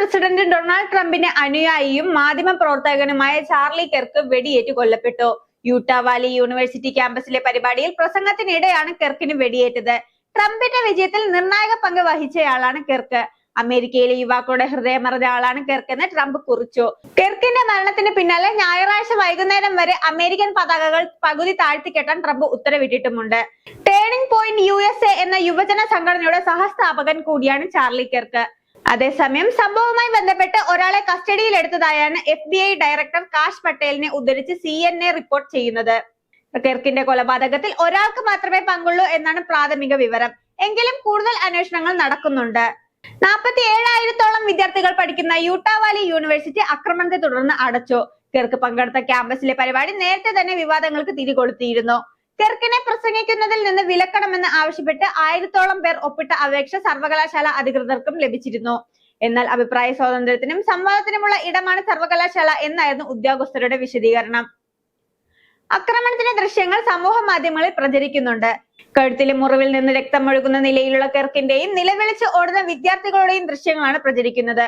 President Donald ട്രംപിന്റെ അനുയായിയും മാധ്യമ പ്രവർത്തകനുമായ ചാർലി കെർക്ക് വെടിയേറ്റ് കൊല്ലപ്പെട്ടു. യൂട്ട വാലി യൂണിവേഴ്സിറ്റി ക്യാമ്പസിലെ പരിപാടിയിൽ പ്രസംഗത്തിനിടെയാണ് കെർക്കിന് വെടിയേറ്റത്. ട്രംപിന്റെ വിജയത്തിൽ നിർണായക പങ്ക് വഹിച്ചയാളാണ് കെർക്ക്. അമേരിക്കയിലെ യുവാക്കളുടെ ഹൃദയമറിഞ്ഞ ആളാണ് കെർക്ക് എന്ന് ട്രംപ് കുറിച്ചു. കെർക്കിന്റെ മരണത്തിന് പിന്നാലെ ഞായറാഴ്ച വൈകുന്നേരം വരെ അമേരിക്കൻ പതാകകൾ പകുതി താഴ്ത്തിക്കെട്ടാൻ ട്രംപ് ഉത്തരവിട്ടിട്ടുമുണ്ട്. ടേണിംഗ് പോയിന്റ് യു എന്ന യുവജന സംഘടനയുടെ സഹസ്ഥാപകൻ കൂടിയാണ് ചാർലി കെർക്ക്. അതേസമയം സംഭവവുമായി ബന്ധപ്പെട്ട് ഒരാളെ കസ്റ്റഡിയിലെടുത്തതായാണ് F B I director Kash പട്ടേലിനെ ഉദ്ധരിച്ച് സി എൻ എ റിപ്പോർട്ട് ചെയ്യുന്നത്. കിർക്കിന്റെ കൊലപാതകത്തിൽ ഒരാൾക്ക് മാത്രമേ പങ്കുള്ളൂ എന്നാണ് പ്രാഥമിക വിവരം. എങ്കിലും കൂടുതൽ അന്വേഷണങ്ങൾ നടക്കുന്നുണ്ട്. നാൽപ്പത്തി ഏഴായിരത്തോളം വിദ്യാർത്ഥികൾ പഠിക്കുന്ന യൂട്ടാവാലി യൂണിവേഴ്സിറ്റി ആക്രമണത്തെ തുടർന്ന് അടച്ചു. കിർക്ക് പങ്കെടുത്ത ക്യാമ്പസിലെ പരിപാടി നേരത്തെ തന്നെ വിവാദങ്ങൾക്ക് തിരികൊളുത്തിയിരുന്നു. കെർക്കിനെ പ്രസംഗിക്കുന്നതിൽ നിന്ന് വിലക്കണമെന്ന് ആവശ്യപ്പെട്ട് ആയിരത്തോളം പേർ ഒപ്പിട്ട അപേക്ഷ സർവകലാശാല അധികൃതർക്കും ലഭിച്ചിരുന്നു. എന്നാൽ അഭിപ്രായ സ്വാതന്ത്ര്യത്തിനും സംവാദത്തിനുമുള്ള ഇടമാണ് സർവകലാശാല എന്നായിരുന്നു ഉദ്യോഗസ്ഥരുടെ വിശദീകരണം. ആക്രമണത്തിന്റെ ദൃശ്യങ്ങൾ സമൂഹ മാധ്യമങ്ങളിൽ പ്രചരിക്കുന്നുണ്ട്. കഴുത്തിലെ മുറിവിൽ നിന്ന് രക്തമൊഴുകുന്ന നിലയിലുള്ള കെർക്കിന്റെയും നിലവിളിച്ച് ഓടുന്ന വിദ്യാർത്ഥികളുടെയും ദൃശ്യങ്ങളാണ് പ്രചരിക്കുന്നത്.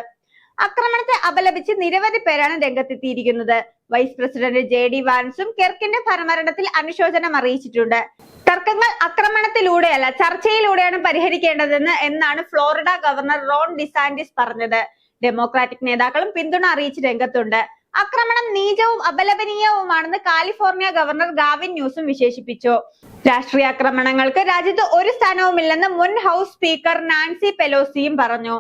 ആക്രമണത്തെ അപലപിച്ച് നിരവധി പേരാണ് രംഗത്തെത്തിയിരിക്കുന്നത്. വൈസ് പ്രസിഡന്റ് ജെ ഡി വാൻസും കെർക്കിന്റെ ഭരണമരണത്തിൽ അനുശോചനം അറിയിച്ചിട്ടുണ്ട്. തർക്കങ്ങൾ ആക്രമണത്തിലൂടെയല്ല ചർച്ചയിലൂടെയാണ് പരിഹരിക്കേണ്ടതെന്ന് എന്നാണ് ഫ്ലോറിഡ ഗവർണർ റോൺ ഡിസാൻഡിസ് പറഞ്ഞത്. ഡെമോക്രാറ്റിക് നേതാക്കളും പിന്തുണ അറിയിച്ച് രംഗത്തുണ്ട്. ആക്രമണം നീചവും അപലപനീയവുമാണെന്ന് കാലിഫോർണിയ ഗവർണർ ഗാവിൻ ന്യൂസും വിശേഷിപ്പിച്ചു. രാഷ്ട്രീയ ആക്രമണങ്ങൾക്ക് രാജ്യത്ത് ഒരു സ്ഥാനവുമില്ലെന്ന് മുൻ ഹൗസ് സ്പീക്കർ നാൻസി പെലോസിയും പറഞ്ഞു.